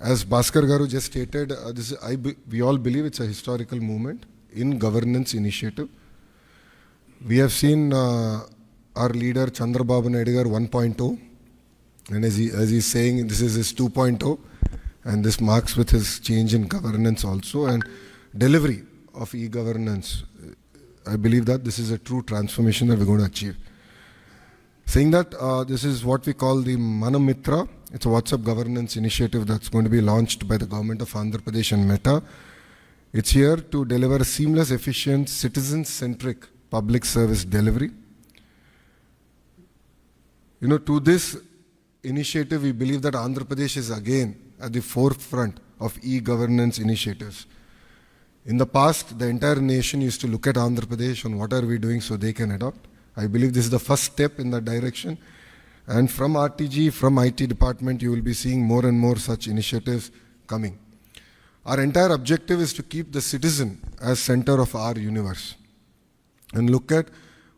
as Bhaskar Garu just stated, uh, this is, I we all believe it's a historical movement in governance initiative. We have seen uh, our leader Chandrababu Naidu Garu 1.0, and as, he, as he's saying, this is his 2.0, and this marks with his change in governance also and delivery of e-governance. I believe that this is a true transformation that we're going to achieve. Saying that, uh, this is what we call the Manamitra. It's a WhatsApp governance initiative that's going to be launched by the government of Andhra Pradesh and Meta. It's here to deliver seamless, efficient, citizen-centric public service delivery. You know, to this initiative, we believe that Andhra Pradesh is again at the forefront of e-governance initiatives. In the past, the entire nation used to look at Andhra Pradesh on what are we doing so they can adopt. I believe this is the first step in that direction. And from RTG, from IT department, you will be seeing more and more such initiatives coming. Our entire objective is to keep the citizen as center of our universe and look at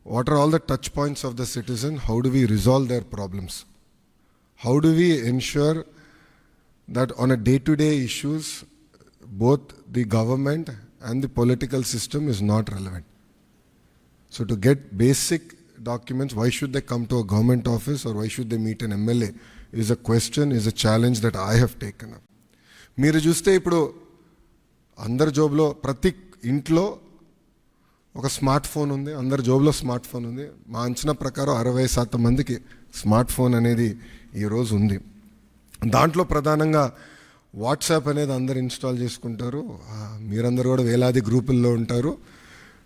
what are all the touch points of the citizen, how do we resolve their problems? How do we ensure that on a day-to-day issues, both the government and the political system is not relevant? So to get basic documents, why should they come to a government office or why should they meet an MLA is a question, is a challenge that I have taken up. మీరు చూస్తే ఇప్పుడు అందరి జాబ్లో ప్రతి ఇంట్లో ఒక smart phone ఉంది అందరి జాబ్లో స్మార్ట్ ఫోన్ ఉంది. మా అంచనా ప్రకారం అరవై శాతం మందికి స్మార్ట్ ఫోన్ అనేది ఈరోజు ఉంది. దాంట్లో ప్రధానంగా వాట్సాప్ అనేది అందరు ఇన్స్టాల్ చేసుకుంటారు. మీరందరూ కూడా వేలాది గ్రూపుల్లో ఉంటారు.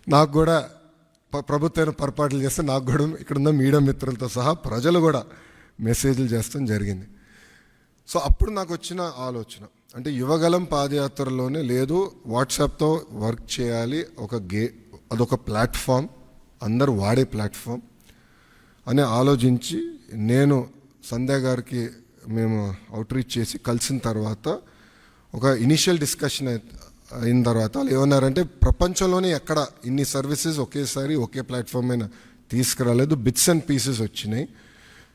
నాకు కూడా ప్రభుత్వం పొరపాట్లు చేస్తే నాకు కూడా ఇక్కడున్న మీడియా మిత్రులతో సహా ప్రజలు కూడా మెసేజ్లు చేస్తాం జరిగింది. సో అప్పుడు నాకు వచ్చిన ఆలోచన. అంటే యువగలం పాదయాత్రలోనే లేదు వాట్సాప్తో వర్క్ చేయాలి ఒక గే అదొక ప్లాట్ఫామ్ అందరు వాడే ప్లాట్ఫామ్ అని ఆలోచించి నేను సంధ్య గారికి మేము అవుట్రీచ్ చేసి కలిసిన తర్వాత ఒక ఇనిషియల్ డిస్కషన్ అయిన తర్వాత వాళ్ళు ఏమన్నారంటే ప్రపంచంలోనే ఎక్కడ ఇన్ని సర్వీసెస్ ఒకేసారి ఒకే ప్లాట్ఫామ్ మీద తీసుకురాలేదు బిట్స్ అండ్ పీసెస్ వచ్చినాయి.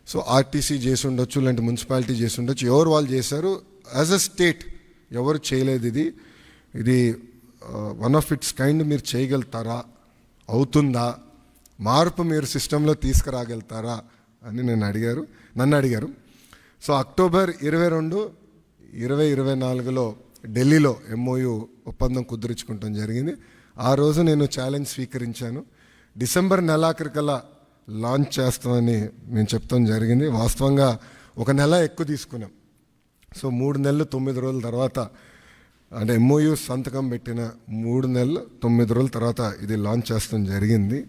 సో ఆర్టీసీ చేసి ఉండొచ్చు లేదంటే మున్సిపాలిటీ చేసి ఉండొచ్చు. ఎవరు వాళ్ళు చేశారు? యాజ్ అ స్టేట్ ఎవరు చేయలేదు ఇది. ఇది వన్ ఆఫ్ ఇట్స్ కైండ్ మీరు చేయగలుగుతారా? అవుతుందా? మార్పు మీరు సిస్టంలో తీసుకురాగలుగుతారా? అని నేను అడిగారు. నన్ను అడిగారు. సో అక్టోబర్ ఇరవై రెండు ఇరవై ఇరవై నాలుగులో ఢిల్లీలో ఎంఓయు ఒప్పందం కుదుర్చుకుంటాం జరిగింది. ఆ రోజు నేను ఛాలెంజ్ స్వీకరించాను. డిసెంబర్ నెలాఖరికల్లా లాంచ్ చేస్తామని మేము చెప్తాం జరిగింది. వాస్తవంగా ఒక నెల ఎక్కువ తీసుకున్నాం. సో మూడు నెలలు తొమ్మిది రోజుల తర్వాత అంటే ఎంఓయు సంతకం పెట్టిన మూడు నెలలు తొమ్మిది రోజుల తర్వాత ఇది లాంచ్ చేస్తాం జరిగింది.